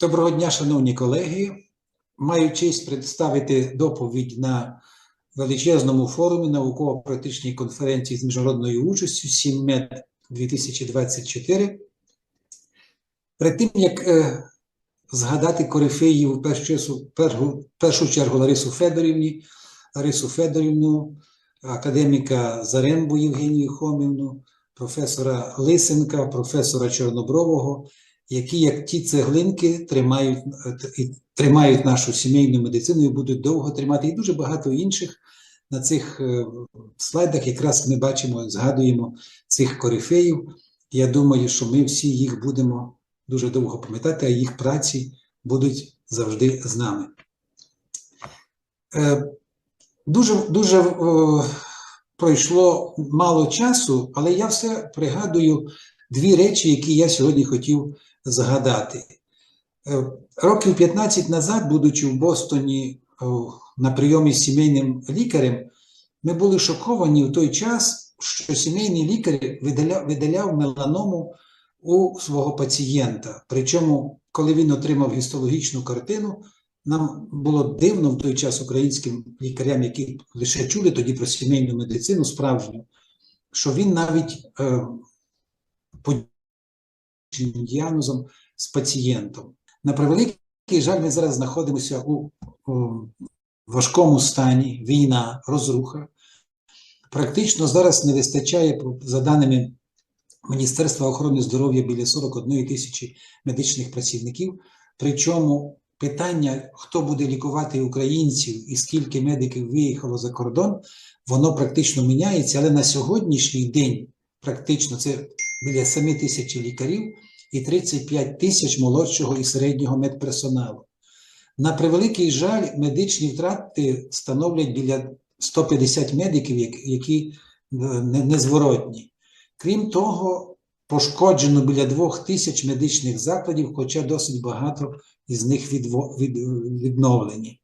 Доброго дня, шановні колеги. Маю честь представити доповідь на величезному форумі науково-практичній конференції з міжнародною участю СІММЕД 2024. Перед тим, як е, згадати корифеїв в першу, часу- першу чергу Ларису Федорівні, Ларису Федорівну, академіка Зарембу Євгенію Хомівну, професора Лисенка, професора Чорнобрового, які, як ті цеглинки, тримають, е, тримають нашу сімейну медицину і будуть довго тримати, і дуже багато інших. На цих е, слайдах якраз ми бачимо, згадуємо цих корифеїв. Я думаю, що ми всі їх будемо дуже довго пам'ятати, а їх праці будуть завжди з нами. Е, Дуже, дуже е, пройшло мало часу, але я все пригадую дві речі, які я сьогодні хотів згадати. Е, Років 15 назад, будучи в Бостоні е, на прийомі з сімейним лікарем, ми були шоковані в той час, що сімейний лікар видаляв, видаляв меланому у свого пацієнта. Причому, коли він отримав гістологічну картину, нам було дивно в той час українським лікарям, які лише чули тоді про сімейну медицину справжню, що він навіть е, подібним діагнозом з пацієнтом. На превеликий жаль, ми зараз знаходимося у, у важкому стані, війна, розруха. Практично зараз не вистачає, за даними Міністерства охорони здоров'я, біля 41 тисячі медичних працівників. Причому питання, хто буде лікувати українців і скільки медиків виїхало за кордон, воно практично міняється, але на сьогоднішній день практично це біля 7 тисяч лікарів і 35 тисяч молодшого і середнього медперсоналу. На превеликий жаль, медичні втрати становлять біля 150 медиків, які е, незворотні. Крім того, пошкоджено біля двох тисяч медичних закладів, хоча досить багато із них відновлені.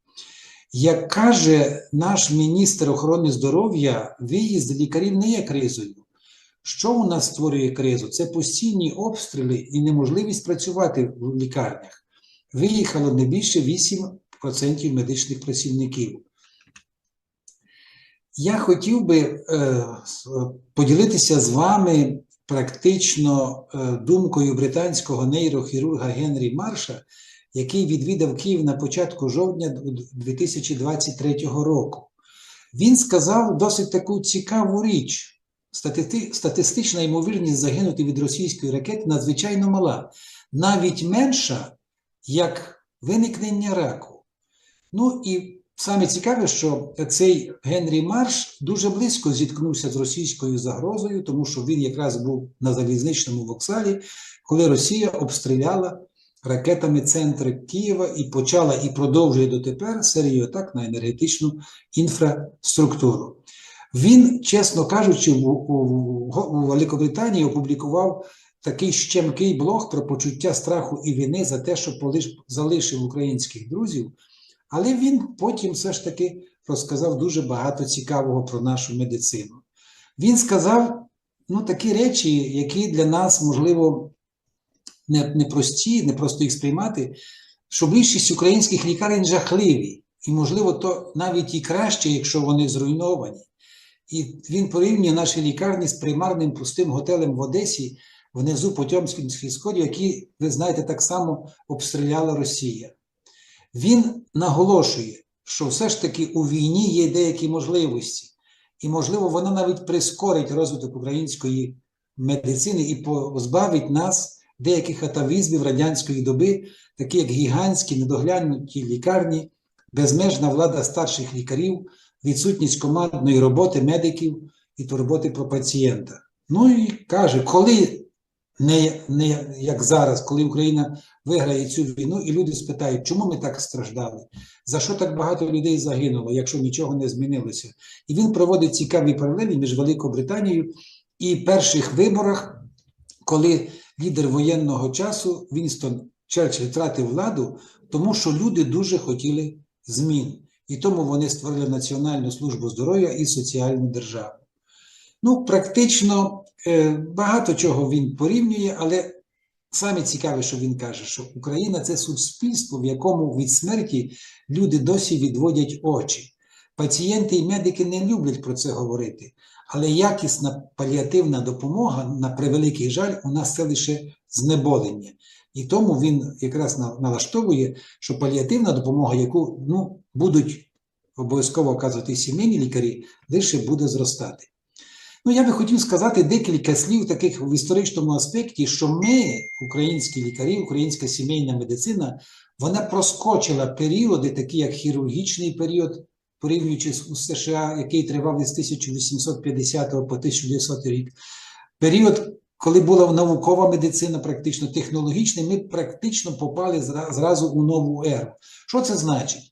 Як каже наш міністр охорони здоров'я, виїзд лікарів не є кризою. Що у нас створює кризу? Це постійні обстріли і неможливість працювати в лікарнях. Виїхало не більше 8% медичних працівників. Я хотів би е, поділитися з вами практично е, думкою британського нейрохірурга Генрі Марша, який відвідав Київ на початку жовтня 2023 року. Він сказав досить таку цікаву річ. Стати- Статистична ймовірність загинути від російської ракети надзвичайно мала, навіть менша, як виникнення раку. Ну і саме цікаве, що цей Генрі Марш дуже близько зіткнувся з російською загрозою, тому що він якраз був на залізничному вокзалі, коли Росія обстріляла ракетами центри Києва і почала і продовжує дотепер серію атак на енергетичну інфраструктуру. Він, чесно кажучи, у, у, у Великобританії опублікував такий щемкий блог про почуття страху і вини за те, що полиш, залишив українських друзів. Але він потім все ж таки розказав дуже багато цікавого про нашу медицину. Він сказав ну, такі речі, які для нас, можливо, не, не прості, не просто їх сприймати, що більшість українських лікарень жахливі, і, можливо, то навіть і краще, якщо вони зруйновані. І він порівнює наші лікарні з примарним пустим готелем в Одесі внизу Потьомкінських сходів, які, ви знаєте, так само обстріляла Росія. Він наголошує, що все ж таки у війні є деякі можливості, і, можливо, вона навіть прискорить розвиток української медицини і позбавить нас деяких атавізмів радянської доби, такі як гігантські недоглянуті лікарні, безмежна влада старших лікарів, відсутність командної роботи медиків і турботи про пацієнта. Ну і каже, коли не, не як зараз, коли Україна виграє цю війну, і люди спитають, чому ми так страждали, за що так багато людей загинуло, якщо нічого не змінилося. І він проводить цікаві паралелі між Великобританією і перших виборах, коли лідер воєнного часу Вінстон Черчилль втратив владу, тому що люди дуже хотіли змін. І тому вони створили Національну службу здоров'я і соціальну державу. Ну, практично е, багато чого він порівнює, але саме цікаве, що він каже, що Україна це суспільство, в якому від смерті люди досі відводять очі. Пацієнти і медики не люблять про це говорити, але якісна паліативна допомога, на превеликий жаль, у нас це лише знеболення. І тому він якраз налаштовує, що паліативна допомога, яку ну, будуть обов'язково оказувати сімейні лікарі, лише буде зростати. Ну, я би хотів сказати декілька слів таких в історичному аспекті, що ми, українські лікарі, українська сімейна медицина, вона проскочила періоди, такі як хірургічний період, порівнюючи з США, який тривав із 1850 по 1900 рік. Період, коли була наукова медицина, практично технологічний, ми практично попали зразу у нову еру. Що це значить?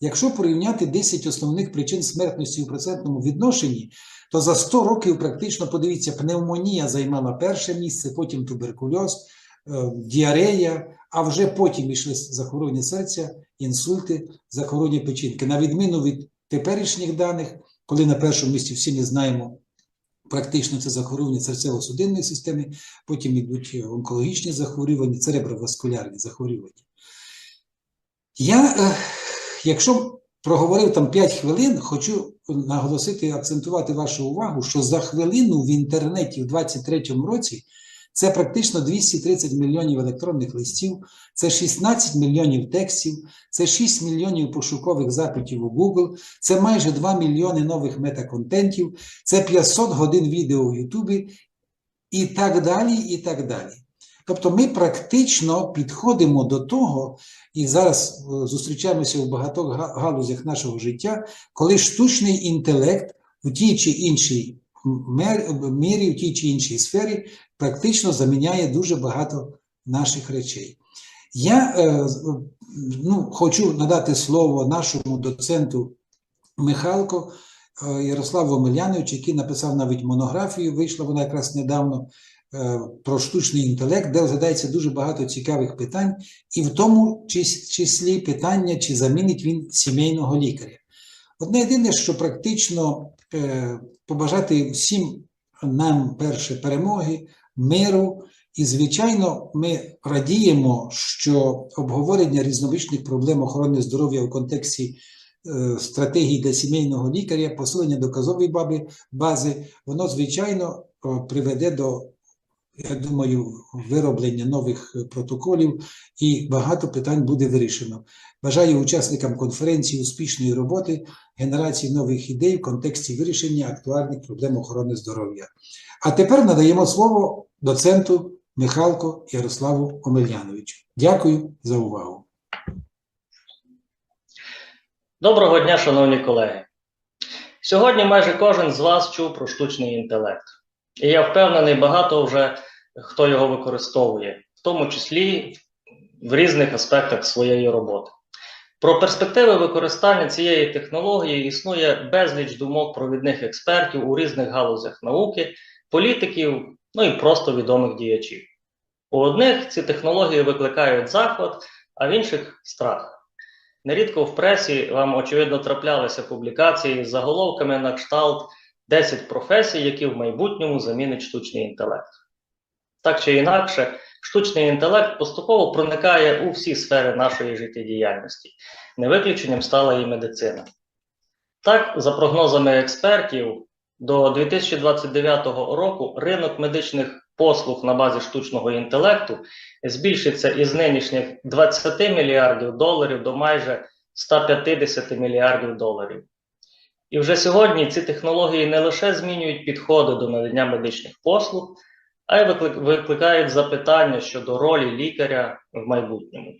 Якщо порівняти 10 основних причин смертності у процентному відношенні, то за 100 років практично подивіться, пневмонія займала перше місце, потім туберкульоз, е, діарея, а вже потім йшли захворювання серця, інсульти, захворювання печінки. На відміну від теперішніх даних, коли на першому місці всі ми знаємо, практично це захворювання серцево-судинної системи, потім йдуть онкологічні захворювання, цереброваскулярні захворювання. Я, е, якщо проговорив там 5 хвилин, хочу наголосити, акцентувати вашу увагу, що за хвилину в інтернеті в 2023 році це практично 230 мільйонів електронних листів, це 16 мільйонів текстів, це 6 мільйонів пошукових запитів у Google, це майже 2 мільйони нових метаконтентів, це 500 годин відео у Ютубі і так далі, і так далі. Тобто ми практично підходимо до того, і зараз е, зустрічаємося у багатьох галузях нашого життя, коли штучний інтелект у тій чи іншій мірі, в тій чи іншій сфері практично заміняє дуже багато наших речей. Я е, ну, хочу надати слово нашому доценту Михалко е, Ярославу Омеляновичу, який написав навіть монографію, вийшла вона якраз недавно е, про штучний інтелект, де розглядається дуже багато цікавих питань, і в тому числі питання, чи замінить він сімейного лікаря. Одне єдине, що практично побажати всім нам перше перемоги, миру. І, звичайно, ми радіємо, що обговорення різнобічних проблем охорони здоров'я в контексті е, стратегії для сімейного лікаря, посилення доказової бази, воно, звичайно, е, приведе до, я думаю, вироблення нових протоколів і багато питань буде вирішено. Бажаю учасникам конференції успішної роботи, генерації нових ідей в контексті вирішення актуальних проблем охорони здоров'я. А тепер надаємо слово доценту Михалко Ярославу Омельяновичу. Дякую за увагу. Доброго дня, шановні колеги. Сьогодні майже кожен з вас чув про штучний інтелект. І я впевнений, багато вже хто його використовує, в тому числі в різних аспектах своєї роботи. Про перспективи використання цієї технології існує безліч думок провідних експертів у різних галузях науки, політиків, ну і просто відомих діячів. У одних ці технології викликають захват, а в інших страх. Нерідко в пресі вам, очевидно, траплялися публікації з заголовками на кшталт 10 професій, які в майбутньому замінить штучний інтелект. Так чи інакше, штучний інтелект поступово проникає у всі сфери нашої життєдіяльності. Не виключенням стала і медицина. Так, за прогнозами експертів, до 2029 року ринок медичних послуг на базі штучного інтелекту збільшиться із нинішніх 20 мільярдів доларів до майже 150 мільярдів доларів. І вже сьогодні ці технології не лише змінюють підходи до надання медичних послуг, а й викликають запитання щодо ролі лікаря в майбутньому.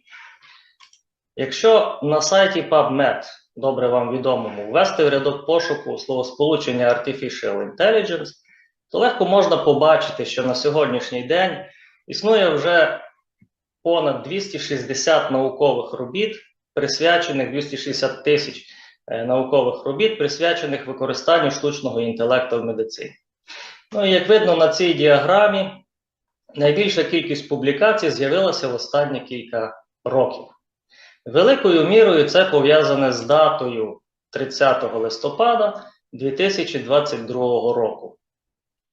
Якщо на сайті PubMed, добре вам відомому, ввести в рядок пошуку словосполучення Artificial Intelligence, то легко можна побачити, що на сьогоднішній день існує вже понад 260 наукових робіт, присвячених 260 тисяч е, наукових робіт, присвячених використанню штучного інтелекту в медицині. Ну і як видно на цій діаграмі, найбільша кількість публікацій з'явилася в останні кілька років. Великою мірою це пов'язане з датою 30 листопада 2022 року.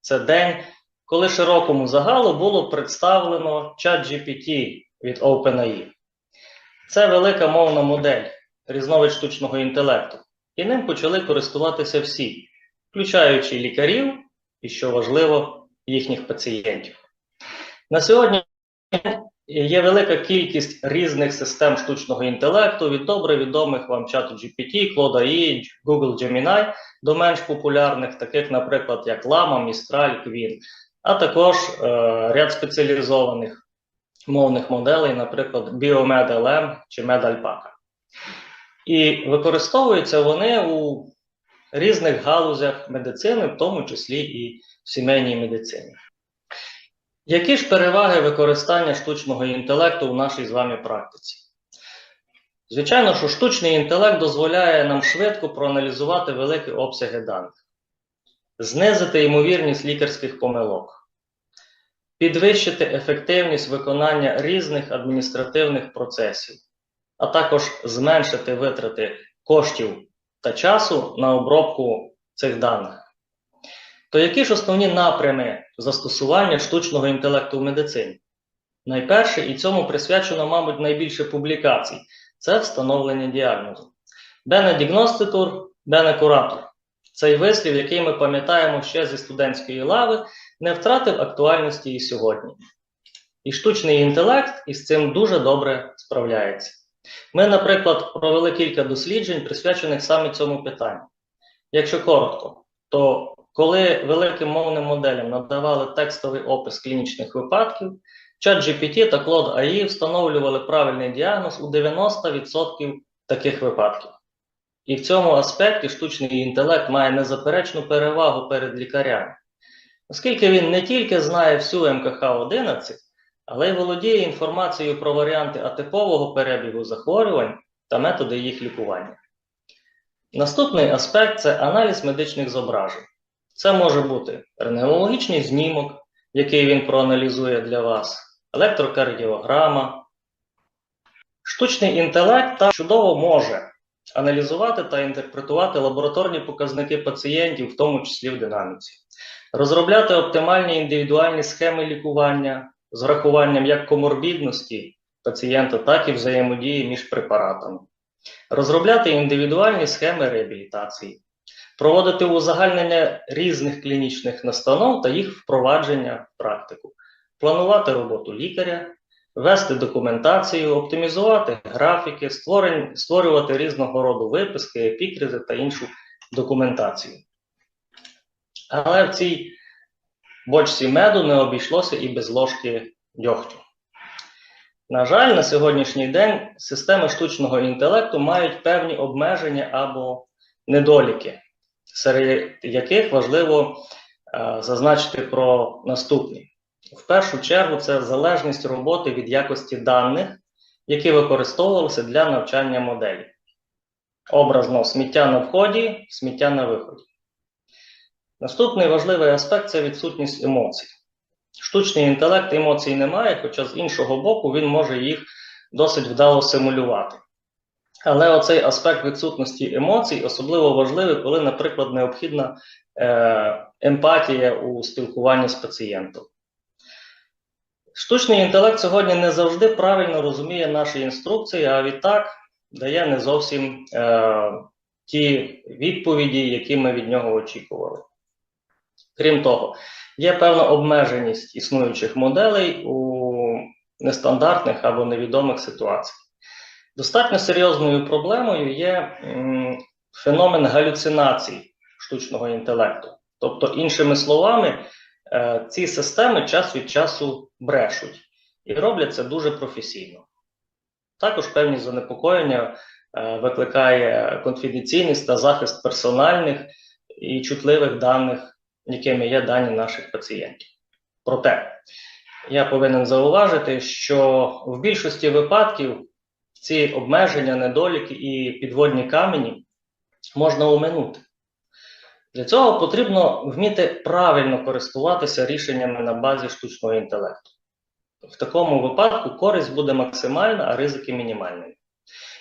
Це день коли широкому загалу було представлено ChatGPT від OpenAI. Це велика мовна модель, різновид штучного інтелекту, і ним почали користуватися всі, включаючи лікарів і, що важливо, їхніх пацієнтів. На сьогодні є велика кількість різних систем штучного інтелекту, від добре відомих вам чату GPT, Claude AI, Google Gemini, до менш популярних, таких, наприклад, як Lama, Mistral, Queen, а також е, ряд спеціалізованих мовних моделей, наприклад, Biomed LM чи MedAlpaca. І використовуються вони у різних галузях медицини, в тому числі і в сімейній медицині. Які ж переваги використання штучного інтелекту в нашій з вами практиці? Звичайно, що штучний інтелект дозволяє нам швидко проаналізувати великі обсяги даних, знизити ймовірність лікарських помилок, підвищити ефективність виконання різних адміністративних процесів, а також зменшити витрати коштів та часу на обробку цих даних. То які ж основні напрями застосування штучного інтелекту в медицині? Найперше, і цьому присвячено, мабуть, найбільше публікацій це встановлення діагнозу. Бенедігноститур, бенекуратор. Цей вислів, який ми пам'ятаємо ще зі студентської лави, не втратив актуальності і сьогодні. І штучний інтелект із цим дуже добре справляється. Ми, наприклад, провели кілька досліджень, присвячених саме цьому питанню. Якщо коротко, то коли великим мовним моделям надавали текстовий опис клінічних випадків, ChatGPT та Claude AI встановлювали правильний діагноз у 90% таких випадків. І в цьому аспекті штучний інтелект має незаперечну перевагу перед лікарями, оскільки він не тільки знає всю МКХ-11, але й володіє інформацією про варіанти атипового перебігу захворювань та методи їх лікування. Наступний аспект це аналіз медичних зображень. Це може бути рентгенологічний знімок, який він проаналізує для вас, електрокардіограма. Штучний інтелект так чудово може аналізувати та інтерпретувати лабораторні показники пацієнтів, в тому числі в динаміці, розробляти оптимальні індивідуальні схеми лікування з врахуванням як коморбідності пацієнта, так і взаємодії між препаратами, розробляти індивідуальні схеми реабілітації проводити узагальнення різних клінічних настанов та їх впровадження в практику, планувати роботу лікаря, вести документацію, оптимізувати графіки, створювати різного роду виписки, епікризи та іншу документацію. Але в цій бочці меду не обійшлося і без ложки дьогтю. На жаль, на сьогоднішній день системи штучного інтелекту мають певні обмеження або недоліки серед яких важливо е, зазначити про наступні. В першу чергу, це залежність роботи від якості даних, які використовувалися для навчання моделі. Образно сміття на вході, сміття на виході. Наступний важливий аспект це відсутність емоцій. Штучний інтелект емоцій не має, хоча з іншого боку він може їх досить вдало симулювати. Але оцей аспект відсутності емоцій особливо важливий, коли, наприклад, необхідна е, емпатія у спілкуванні з пацієнтом. Штучний інтелект сьогодні не завжди правильно розуміє наші інструкції, а відтак дає не зовсім е, ті відповіді, які ми від нього очікували. Крім того, є певна обмеженість існуючих моделей у нестандартних або невідомих ситуаціях. Достатньо серйозною проблемою є феномен галюцинацій штучного інтелекту. Тобто, іншими словами, е, ці системи час від часу брешуть і роблять це дуже професійно. Також певні занепокоєння е, викликає конфіденційність та захист персональних і чутливих даних, якими є дані наших пацієнтів. Проте, я повинен зауважити, що в більшості випадків ці обмеження, недоліки і підводні камені можна оминути. Для цього потрібно вміти правильно користуватися рішеннями на базі штучного інтелекту. В такому випадку користь буде максимальна, а ризики мінімальні.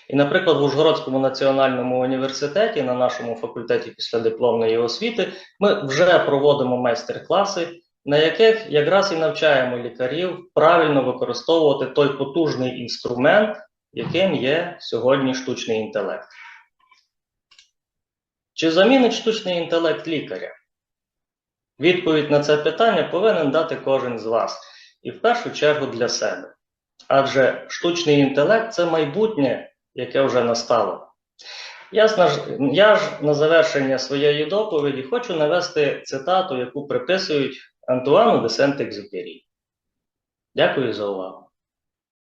І, наприклад, в Ужгородському національному університеті на нашому факультеті післядипломної освіти ми вже проводимо майстер-класи на яких якраз і навчаємо лікарів правильно використовувати той потужний інструмент, яким є сьогодні штучний інтелект. Чи замінить штучний інтелект лікаря? Відповідь на це питання повинен дати кожен з вас, і в першу чергу для себе. Адже штучний інтелект це майбутнє, яке вже настало. Ясно ж, я ж на завершення своєї доповіді хочу навести цитату, яку приписують Антуану де Сент-Екзюпері. Дякую за увагу.